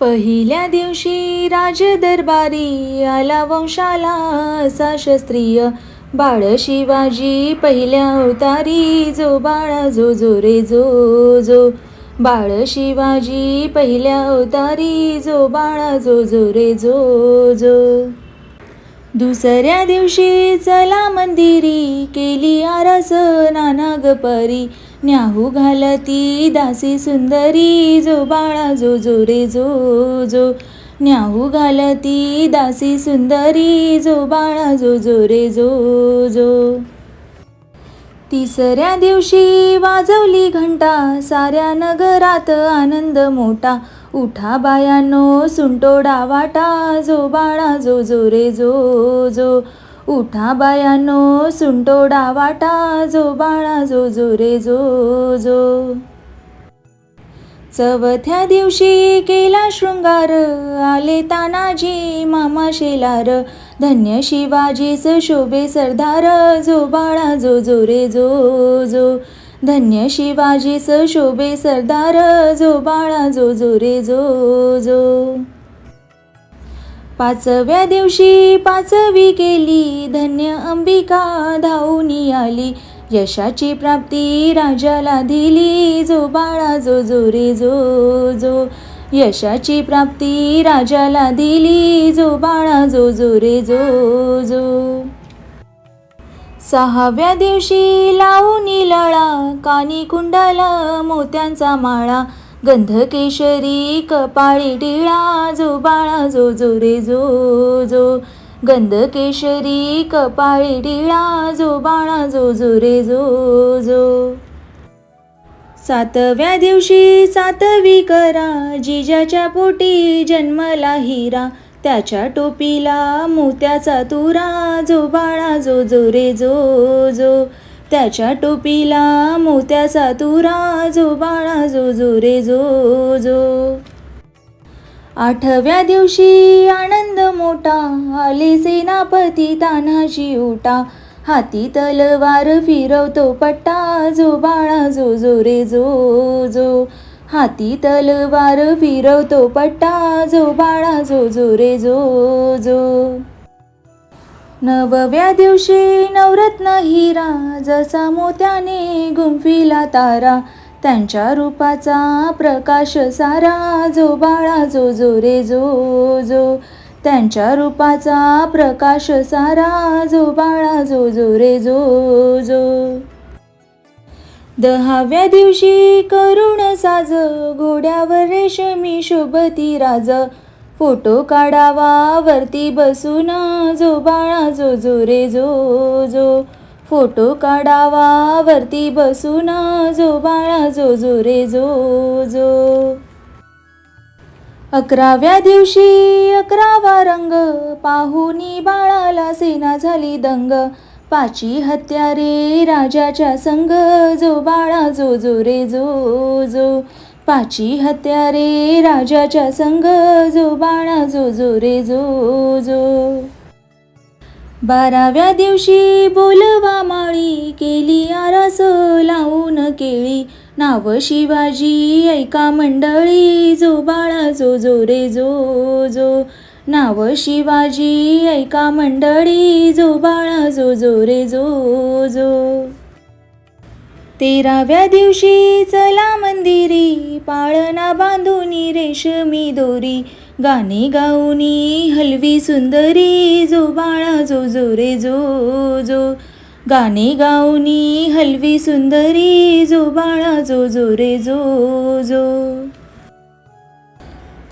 पहिल्या दिवशी राजदरबारी आला वंशाला असा क्षत्रिय बाळ शिवाजी. पहिल्या अवतारी जो बाळा जो जो रे जो जो. बाळ शिवाजी पहिल्या अवतारी जो बाळा जो जो रे जो जो. दुसऱ्या दिवशी चला मंदिरी केली आरस नाना परी न्याहू घालती दासी सुंदरी जो बाळा जो जो रे जो जो. न्याहू घालती दासी सुंदरी जो बाळा जो जो रे जो जो. तिसऱ्या दिवशी वाजवली घंटा साऱ्या नगरात आनंद मोठा. उठा बायानो सुंटोडा वाटा जो बाळा जो जो रे जो जो. उठा बायानो सुंटोडा वाटा जो बाळा जो जो रे जो जो. चवथ्या दिवशी केला शृंगार आले तानाजी मामा शेलार. धन्य शिवाजीस शोभे सरदार जो बाळा जो जो रे जो जो. धन्य शिवाजीस शोभे सरदार जो बाळा जो जो रे जो जो. पाचव्या दिवशी पाचवी केली धन्य अंबिका धावून आली. यशाची प्राप्ती राजाला दिली जो बाळा जो जो रे जो जो. यशाची प्राप्ती राजाला दिली जो बाळा जो जो रे जो जो. सहाव्या दिवशी लावूनी लळा कानी कुंडाला मोत्यांचा माळा. गंध केशरी कपाळी टिळा जो बाळा जो जो रे जो जो. गंध केशरी कपाळी टिळा जो बाळा जो जो रे जो जो. सातव्या दिवशी सातवी करा जिजाच्या पोटी जन्मला हिरा. त्याच्या टोपीला मोत्याचा तुरा जो बाळा जो जो रे जो जो. त्याच्या टोपीला मोत्याचा तुरा जो बाळा जो जो रे जो जो. आठव्या दिवशी आनंद मोठा आले सेनापती तान्हाची ओटा हाती तलवार फिरवतो पट्टा जो बाळा जो जो रे जो जो. हाती तलवार फिरवतो पट्टा जो बाळा जो जो रे जो जो. नवव्या दिवशी नवरत्न हिरा जसा मोत्याने गुंफिला तारा त्यांच्या रूपाचा प्रकाश सारा जो बाळा जो जो रे जो जो. त्यांच्या रूपाचा प्रकाश सारा जो बाळा जो जो रे जो जो. दहाव्या दिवशी करुण साज घोड्यावर रेशमी शोभती राज. फोटो काढावा वरती बसून जो बाळा जो जो रे जो जो. फोटो काढावा वरती बसून जो बाळा जो जो रे जो जो. अकराव्या दिवशी अकरावा रंग पाहुनी बाळाला सेना झाली दंग. पाची हत्यारे राजाच्या संग जो बाळा जो जो रे जो जो. पाची हत्यारे राजाच्या संग जो बाळा जो जो रे जो जो. बाराव्या दिवशी बोलवा माळी केली आरास लावून केळी. नाव शिवाजी ऐका मंडळी जो बाळा जो जो रे जो जो. नाव शिवाजी ऐका मंडळी जो बाळा जो जो रे जो जो. तेराव्या दिवशी चला मंदिरी पाळणा बांधुनी रेशमी दोरी. गाणे गाऊनी हलवी सुंदरी जो बाळा जो जो रे जो जो. गाणे गाऊनी हलवी सुंदरी जो बाळा जो जो रे जो जो.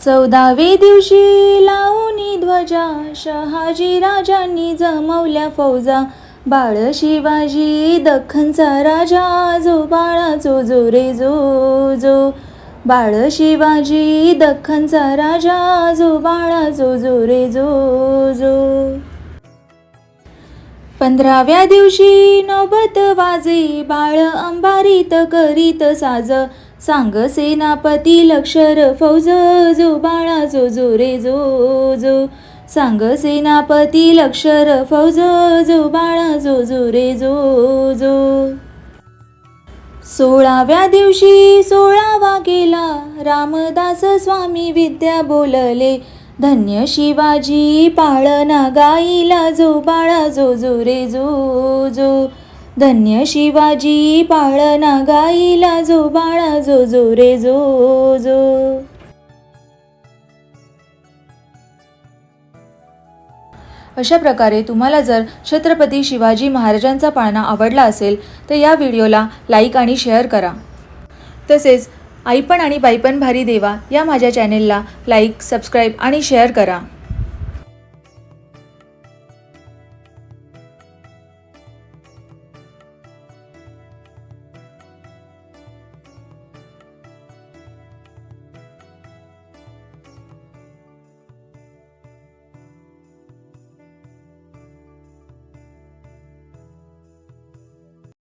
चौदावे दिवशी लावणी ध्वजा. शहाजी राजांनी जमवल्या फौजा. बाळ शिवाजी दख्खनचा राजा जो बाळाचो जो रे जो जो. बाळ शिवाजी दख्खनचा राजा जो बाळाचो जो रे जो जो. पंधराव्या दिवशी नौबत वाजे बाळ अंबारीत करीत साज. सांग सेनापती लक्षर फौज जो बाळा जो जो रे जो जो. सांग सेनापती लक्षर फौज जो बाळा जो जो रे जो जो. सोळाव्या दिवशी सोळावा गेला रामदास स्वामी विद्या बोलले धन्य शिवाजी पाळना गाईला जो बाळा जो जो रे जो जो. धन्य शिवाजी पाळणा गाईला जो बाळा जो जो रे जो जो. अशा प्रकारे तुम्हाला जर छत्रपती शिवाजी महाराजांचा पाळणा आवडला असेल तर या व्हिडिओला लाईक आणि शेअर करा. तसेच आईपण आणि बाईपण भारी देवा या माझ्या चॅनेलला लाईक सबस्क्राईब आणि शेअर करा.